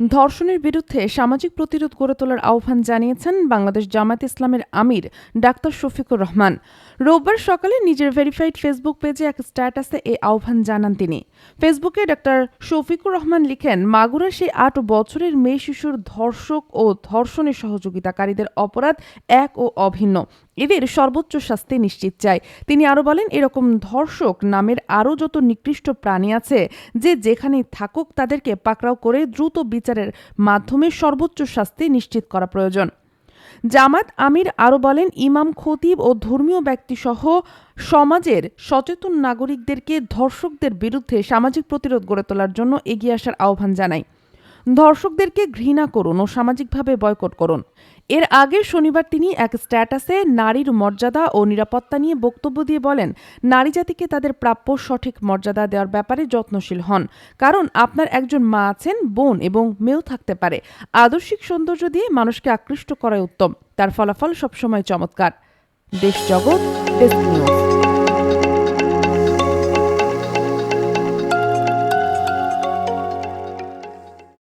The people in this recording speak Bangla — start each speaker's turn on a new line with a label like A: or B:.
A: ধর্ষণের বিরুদ্ধে সামাজিক প্রতিরোধ গড়ে তোলার আহ্বান জানিয়েছেন বাংলাদেশ জামায়াত ইসলামের আমির ডাক্তার শফিকুর রহমান। রোববার সকালে নিজের ভেরিফাইড ফেসবুক পেজে এক স্ট্যাটাসে এই আহ্বান জানান তিনি। ফেসবুকে ডাক্তার শফিকুর রহমান লিখেন, মাগুরা সেই আট বছরের মেয়ে শিশুর ধর্ষক ও ধর্ষণের সহযোগিতাকারীদের অপরাধ এক ও অভিন্ন। এদের সর্বোচ্চ শাস্তি নিশ্চিত চাই। তিনি আরও বলেন, এরকম ধর্ষক নামের আরও যত নিকৃষ্ট প্রাণী আছে, যে যেখানেই থাকুক তাদেরকে পাকড়াও করে দ্রুত বিচারের মাধ্যমে সর্বোচ্চ শাস্তি নিশ্চিত করা প্রয়োজন। জামাত আমির আরও বলেন, ইমাম খতিব ও ধর্মীয় ব্যক্তিসহ সমাজের সচেতন নাগরিকদেরকে ধর্ষকদের বিরুদ্ধে সামাজিক প্রতিরোধ গড়ে তোলার জন্য এগিয়ে আসার আহ্বান জানাই ধর্ষকদেরকে ঘৃণা করুন ও সামাজিকভাবে বয়কট করুন। এর আগে শনিবার তিনি এক স্ট্যাটাসে নারীর মর্যাদা ও নিরাপত্তা নিয়ে বক্তব্য দিয়ে বলেন, নারী জাতিকে তাদের প্রাপ্য সঠিক মর্যাদা দেওয়ার ব্যাপারে যত্নশীল হন। কারণ আপনার একজন মা আছেন, বোন এবং মেয়েও থাকতে পারে। আদর্শিক সৌন্দর্য দিয়ে মানুষকে আকৃষ্ট করাই উত্তম। তার ফলাফল সবসময় চমৎকার। দেশ জগৎ, ডেস্ক নিউজ।